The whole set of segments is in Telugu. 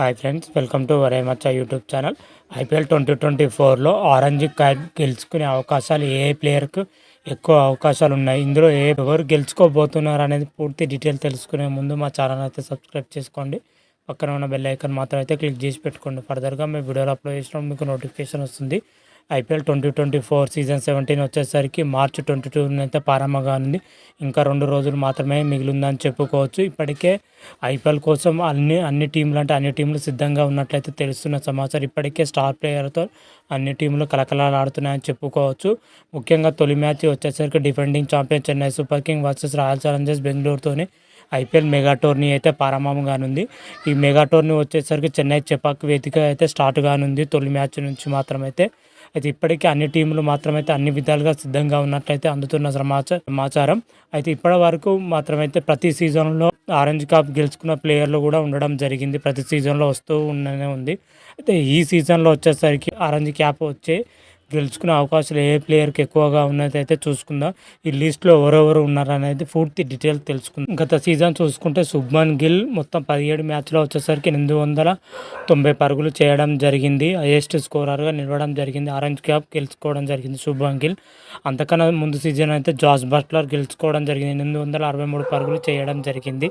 హాయ్ ఫ్రెండ్స్ వెల్కమ్ టు వరే మచ్చ YouTube channel IPL twenty twenty ఫోర్లో ఆరెంజ్ కార్డ్ గెలుచుకునే అవకాశాలు ఏ ప్లేయర్కు ఎక్కువ అవకాశాలు ఉన్నాయి? ఇందులో ఏ ఎవరు గెలుచుకోబోతున్నారు అనేది పూర్తి డీటెయిల్ తెలుసుకునే ముందు మా ఛానల్ అయితే సబ్స్క్రైబ్ చేసుకోండి. పక్కన ఉన్న బెల్ ఐకాన్ మాత్రం అయితే క్లిక్ చేసి పెట్టుకోండి. ఫర్దర్గా మేము వీడియోలు అప్లోడ్ చేసినప్పుడు మీకు నోటిఫికేషన్ వస్తుంది. IPL twenty twenty four season seventeen వచ్చేసరికి మార్చ్ ట్వంటీ టూ అయితే ప్రారంభంగా ఇంకా రెండు రోజులు మాత్రమే మిగిలిందని చెప్పుకోవచ్చు. ఇప్పటికే ఐపీఎల్ కోసం అన్ని అన్ని టీంలు అంటే అన్ని టీంలు సిద్ధంగా ఉన్నట్లయితే తెలుస్తున్న సమాచారం ఇప్పటికే స్టార్ ప్లేయర్తో అన్ని టీంలు కలకలాడుతున్నాయని చెప్పుకోవచ్చు. ముఖ్యంగా తొలి మ్యాచ్ వచ్చేసరికి defending champion Chennai Super King versus Royal Challengers బెంగళూరుతోనే IPL mega tourney అయితే ప్రారంభంగానుంది. ఈ మెగా టోర్నీ వచ్చేసరికి చెన్నై చెపాక్ వేదిక అయితే స్టార్ట్ కానుంది తొలి మ్యాచ్ నుంచి మాత్రమైతే అయితే ఇప్పటికీ అన్ని టీంలు మాత్రమైతే అన్ని విధాలుగా సిద్ధంగా ఉన్నట్లయితే అందుతున్న సమాచారం సమాచారం. అయితే ఇప్పటి వరకు మాత్రమైతే ప్రతి సీజన్లో ఆరెంజ్ కప్ గెలుచుకున్న ప్లేయర్లు కూడా ఉండడం జరిగింది. ప్రతి సీజన్లో వస్తూ ఉండనే ఉంది. అయితే ఈ సీజన్లో వచ్చేసరికి ఆరెంజ్ క్యాప్ వచ్చే గెలుచుకునే అవకాశాలు ఏ ప్లేయర్కి ఎక్కువగా ఉన్నది అయితే చూసుకుందాం. ఈ లిస్ట్లో ఎవరెవరు ఉన్నారనేది పూర్తి డీటెయిల్ తెలుసుకుందాం. గత సీజన్ చూసుకుంటే శుభ్మన్ గిల్ మొత్తం పదిహేడు మ్యాచ్లో వచ్చేసరికి ఎనిమిది వందల తొంభై పరుగులు చేయడం జరిగింది. హైయెస్ట్ స్కోరర్గా నిలవడం జరిగింది. ఆరెంజ్ క్యాప్ గెలుచుకోవడం జరిగింది శుభ్మన్ గిల్. అంతకన్నా ముందు సీజన్ అయితే జాస్ బట్లర్ గెలుచుకోవడం జరిగింది. ఎనిమిది వందల అరవై మూడు పరుగులు చేయడం జరిగింది.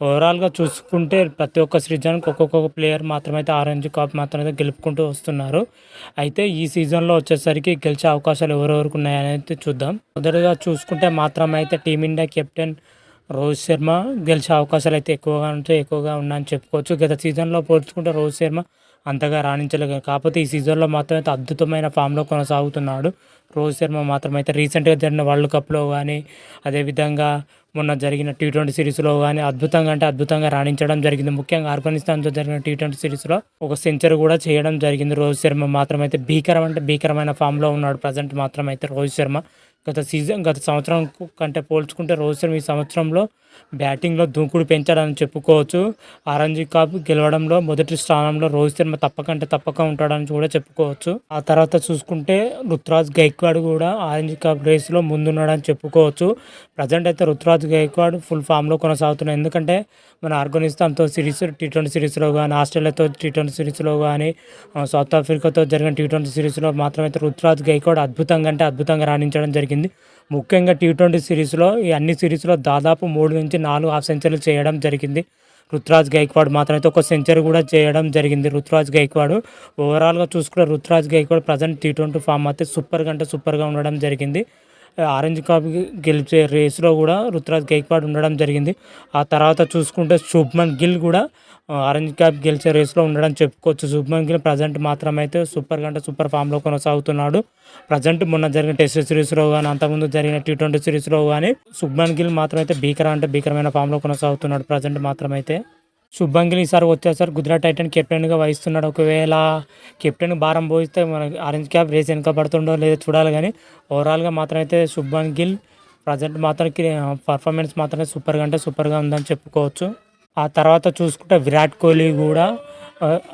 ఓవరాల్గా చూసుకుంటే ప్రతి ఒక్క సీజన్కి ఒక్కొక్క ప్లేయర్ మాత్రమైతే ఆరెంజ్ కప్ మాత్రమైతే గెలుపుకుంటూ వస్తున్నారు. అయితే ఈ సీజన్లో వచ్చేసరికి గెలిచే అవకాశాలు ఎవరెవరికి ఉన్నాయనేది చూద్దాం. మొదటిగా చూసుకుంటే మాత్రమైతే team India captain Rohit Sharma గెలిచే అవకాశాలు అయితే ఎక్కువగా ఉంటే ఎక్కువగా ఉన్నాయని చెప్పుకోవచ్చు. గత సీజన్లో పోల్చుకుంటే రోహిత్ శర్మ అంతగా రాణించలేదు కాకపోతే ఈ సీజన్లో మాత్రం అయితే అద్భుతమైన ఫామ్లో కొనసాగుతున్నాడు. రోహిత్ శర్మ మాత్రం అయితే రీసెంట్గా జరిగిన వరల్డ్ కప్లో కానీ అదేవిధంగా మొన్న జరిగిన టీ ట్వంటీ సిరీస్లో కానీ అద్భుతంగా అంటే అద్భుతంగా రాణించడం జరిగింది. ముఖ్యంగా ఆఫ్ఘనిస్తాన్తో జరిగిన టీ ట్వంటీ సిరీస్లో ఒక సెంచరీ కూడా చేయడం జరిగింది రోహిత్ శర్మ మాత్రం అయితే. భీకరం అంటే భీకరమైన ఫామ్లో ఉన్నాడు ప్రజెంట్ మాత్రం అయితే రోహిత్ శర్మ. గత సీజన్ గత సంవత్సరం కంటే పోల్చుకుంటే రోహిత్ శర్మ ఈ సంవత్సరంలో బ్యాటింగ్లో దూకుడు పెంచాడని చెప్పుకోవచ్చు. ఆరెంజ్ కప్ గెలవడంలో మొదటి స్థానంలో రోహిత్ శర్మ తప్పకంటే తప్పక ఉంటాడని కూడా చెప్పుకోవచ్చు. ఆ తర్వాత చూసుకుంటే రుతురాజ్ గైక్వాడ్ కూడా ఆరెంజ్ కప్ రేస్లో ముందున్నాడని చెప్పుకోవచ్చు. ప్రజెంట్ అయితే రుతురాజ్ గైక్వాడ్ ఫుల్ ఫామ్లో కొనసాగుతున్నాయి. ఎందుకంటే మన ఆఫ్ఘనిస్తాన్తో సిరీస్ టీ ట్వంటీ సిరీస్లో కానీ ఆస్ట్రేలియాతో టీ ట్వంటీ సిరీస్లో కానీ సౌత్ ఆఫ్రికాతో జరిగిన టీ ట్వంటీ సిరీస్లో మాత్రమైతే రుతురాజ్ గైక్వాడ్ అద్భుతంగా అంటే అద్భుతంగా రాణించడం జరిగింది. ముఖ్యంగా టీ ట్వంటీ సిరీస్లో ఈ అన్ని సిరీస్లో దాదాపు మూడు నుంచి నాలుగు హాఫ్ సెంచరీలు చేయడం జరిగింది. రుతురాజ్ గైక్వాడ్ మాత్రమైతే ఒక సెంచరీ కూడా చేయడం జరిగింది రుతురాజ్ గైక్వాడ్. ఓవరాల్గా చూసుకుంటే Ruturaj Gaikwad present T twenty form అయితే సూపర్గా అంటే సూపర్గా ఉండడం జరిగింది. ఆరెంజ్ కప్ గెలిచే రేస్లో కూడా రుతురాజ్ గైక్వాడ్ ఉండడం జరిగింది. ఆ తర్వాత చూసుకుంటే శుభ్మన్ గిల్ కూడా ఆరెంజ్ క్యాప్ గెలిచే రేస్లో ఉండడం చెప్పుకోవచ్చు. శుభ్మన్ గిల్ ప్రజెంట్ మాత్రం అయితే సూపర్ కంటే సూపర్ ఫామ్లో కొనసాగుతున్నాడు. ప్రజెంట్ మొన్న జరిగిన టెస్ట్ సిరీస్లో కానీ అంతకుముందు జరిగిన టీ ట్వంటీ సిరీస్లో కానీ శుభ్మన్ గిల్ మాత్రం అయితే భీకర అంటే భీకరమైన ఫామ్లో కొనసాగుతున్నాడు ప్రజెంట్ మాత్రమైతే. శుభంగిల్ శుభ్మన్ గిల్ ఈసారి వచ్చేసరికి గుజరాత్ టైటన్ కెప్టెన్గా వహిస్తున్నాడు. ఒకవేళ కెప్టెన్ భారం పోయిస్తే మన ఆరెంజ్ క్యాప్ రేస్ వెనక పడుతుండో లేదో చూడాలి కానీ ఓవరాల్గా మాత్రం అయితే శుభ్మన్ గిల్ ప్రజెంట్ మాత్రం పర్ఫార్మెన్స్ మాత్రమే సూపర్గా అంటే సూపర్గా ఉందని చెప్పుకోవచ్చు. ఆ తర్వాత చూసుకుంటే విరాట్ కోహ్లీ కూడా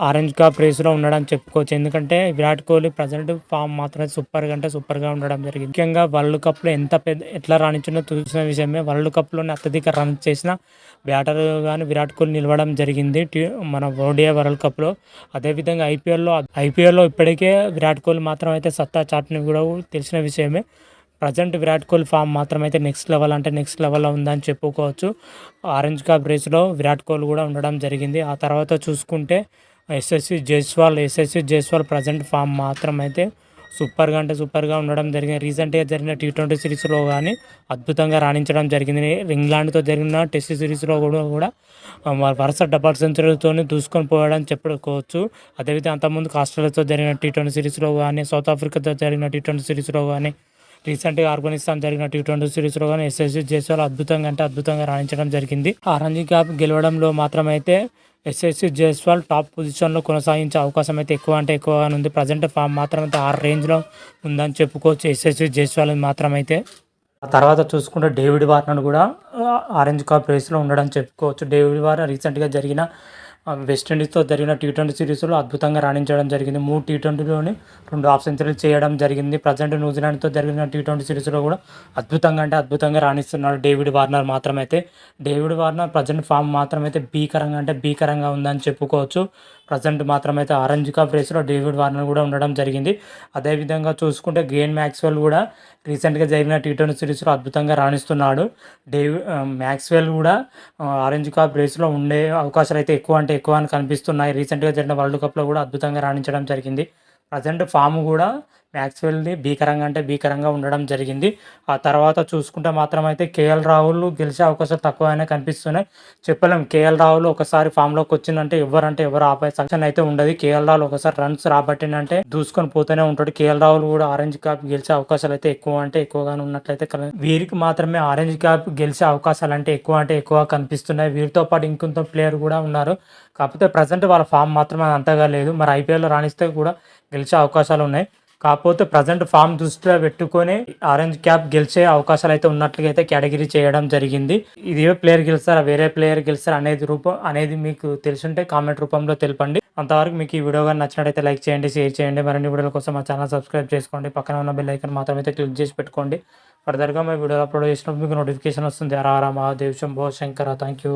ఆరెంజ్ కప్ రేస్లో ఉండడం చెప్పుకోవచ్చు. ఎందుకంటే విరాట్ కోహ్లీ ప్రజెంట్ ఫామ్ మాత్రమే సూపర్గా అంటే సూపర్గా ఉండడం జరిగింది. ముఖ్యంగా వరల్డ్ కప్లో ఎంత పెద్ద ఎట్లా రాణించిందో తెలిసిన విషయమే వరల్డ్ కప్లోనే అత్యధిక రన్ చేసిన బ్యాటర్ కానీ విరాట్ కోహ్లీ నిలవడం జరిగింది. మన ఓడియా వరల్డ్ కప్లో. అదేవిధంగా ఐపీఎల్లో ఐపీఎల్లో ఇప్పటికే విరాట్ కోహ్లీ మాత్రం అయితే సత్తా చాటుని కూడా తెలిసిన విషయమే. ప్రజెంట్ విరాట్ కోహ్లీ ఫామ్ మాత్రం అయితే నెక్స్ట్ లెవెల్ అంటే నెక్స్ట్ లెవెల్లో ఉందని చెప్పుకోవచ్చు. ఆరెంజ్ కప్ రేస్లో విరాట్ కోహ్లీ కూడా ఉండడం జరిగింది. ఆ తర్వాత చూసుకుంటే ఎస్ఎస్సి జైస్వాల్ ఎస్ఎస్సి జైస్వాల్ ప్రజెంట్ ఫామ్ మాత్రం అయితే సూపర్గా అంటే సూపర్గా ఉండడం జరిగింది. రీసెంట్గా జరిగిన టీ ట్వంటీ సిరీస్లో కానీ అద్భుతంగా రాణించడం జరిగింది. ఇంగ్లాండ్తో జరిగిన టెస్ట్ సిరీస్లో కూడా కూడా వరుస డబల్ సెంచరీతో దూసుకొని పోవడం చెప్పుకోవచ్చు. అదేవిధంగా అంతకుముందు ఆస్ట్రేలియాతో జరిగిన టీ ట్వంటీ సిరీస్లో కానీ సౌత్ ఆఫ్రికాతో జరిగిన టీ ట్వంటీ సిరీస్లో కానీ రీసెంట్గా ఆఫ్ఘనిస్తాన్ జరిగిన టీ ట్వంటీ సిరీస్లో కానీ ఎస్ఎస్సి జైస్వాల్ అద్భుతంగా అంటే అద్భుతంగా రాణించడం జరిగింది. ఆ రంజీ కప్ గెలవడంలో మాత్రమైతే ఎస్ఎస్సి జైస్వాల్ టాప్ పొజిషన్లో కొనసాగించే అవకాశం అయితే ఎక్కువ అంటే ఎక్కువగా ఉంది. ప్రజెంట్ ఫామ్ మాత్రం అయితే ఆరు రేంజ్లో ఉందని చెప్పుకోవచ్చు. ఎస్ఎస్సి జైస్వాల్ మాత్రమైతే ఆ తర్వాత చూసుకుంటే డేవిడ్ వార్నర్ కూడా ఆరెంజ్ కప్ రేస్లో ఉండడం చెప్పుకోవచ్చు. డేవిడ్ వార్నర్ రీసెంట్గా జరిగిన వెస్టిండీస్తో జరిగిన టీ ట్వంటీ సిరీస్లో అద్భుతంగా రాణించడం జరిగింది. మూడు టీ ట్వంటీలోని రెండు హాఫ్ సెంచరీలు చేయడం జరిగింది. ప్రజెంట్ న్యూజిలాండ్తో జరిగిన టీ ట్వంటీ సిరీస్లో కూడా అద్భుతంగా అంటే అద్భుతంగా రాణిస్తున్నాడు డేవిడ్ వార్నర్ మాత్రమైతే. డేవిడ్ వార్నర్ ప్రజెంట్ ఫామ్ మాత్రమైతే భీకరంగా అంటే భీకరంగా ఉందని చెప్పుకోవచ్చు. ప్రజెంట్ మాత్రమైతే ఆరెంజ్ కప్ రేస్లో డేవిడ్ వార్నర్ కూడా ఉండడం జరిగింది. అదేవిధంగా చూసుకుంటే గేన్ మ్యాక్స్వెల్ కూడా రీసెంట్గా జరిగిన టీ ట్వంటీ సిరీస్లో అద్భుతంగా రాణిస్తున్నాడు. డేవి మ్యాక్స్వెల్ కూడా ఆరెంజ్ కప్ రేస్లో ఉండే అవకాశాలు అయితే ఎక్కువ అంటే ఎక్కువ అని కనిపిస్తున్నాయి. రీసెంట్గా జరిగిన వరల్డ్ కప్లో కూడా అద్భుతంగా రాణించడం జరిగింది. ప్రజెంట్ ఫామ్ కూడా మ్యాక్స్వెల్ని భీకరంగా అంటే భీకరంగా ఉండడం జరిగింది. ఆ తర్వాత చూసుకుంటే మాత్రం అయితే కేఎల్ రాహుల్ గెలిచే అవకాశాలు తక్కువనే కనిపిస్తున్నాయి. చెప్పలేం కేఎల్ రాహుల్ ఒకసారి ఫామ్లోకి వచ్చిందంటే ఎవరంటే ఎవరు ఆపే సంక్షన్ అయితే ఉండదు. కేఎల్ రాహుల్ ఒకసారి రన్స్ రాబట్టినంటే దూసుకొని పోతూనే ఉంటాడు. కేఎల్ రాహుల్ కూడా ఆరెంజ్ క్యాప్ గెలిచే అవకాశాలు అయితే ఎక్కువ అంటే ఎక్కువగానే ఉన్నట్లయితే వీరికి మాత్రమే ఆరెంజ్ క్యాప్ గెలిచే అవకాశాలు అంటే ఎక్కువ అంటే ఎక్కువ కనిపిస్తున్నాయి. వీరితో పాటు ఇంకొంత ప్లేయర్ కూడా ఉన్నారు. కాకపోతే ప్రజెంట్ వాళ్ళ ఫామ్ మాత్రమే అంతగా లేదు. మరి ఐపీఎల్లో రాణిస్తే కూడా గెలిచే అవకాశాలు ఉన్నాయి. కాకపోతే ప్రజెంట్ ఫామ్ దృష్టిలో పెట్టుకొని ఆరెంజ్ క్యాప్ గెలిచే అవకాశాలు అయితే ఉన్నట్లుగా అయితే కేటగిరీ చేయడం జరిగింది. ఇది ఏ ప్లేయర్ గెలుస్తారా వేరే ప్లేయర్ గెలుస్తారా అనేది రూపం అనేది మీకు తెలుసుంటే కామెంట్ రూపంలో తెలపండి. అంతవరకు మీకు ఈ వీడియో కానీ నచ్చినట్టయితే లైక్ చేయండి షేర్ చేయండి. మరిన్ని వీడియోల కోసం మా ఛానల్ సబ్స్క్రైబ్ చేసుకోండి. పక్కన ఉన్న బెల్ ఐకన్ మాత్రం అయితే క్లిక్ చేసి పెట్టుకోండి. ఫర్దర్గా మా వీడియోలు అప్లోడ్ చేసినప్పుడు మీకు నోటిఫికేషన్ వస్తుంది. హర మహాదేవ్ శంభో శంకర. Thank you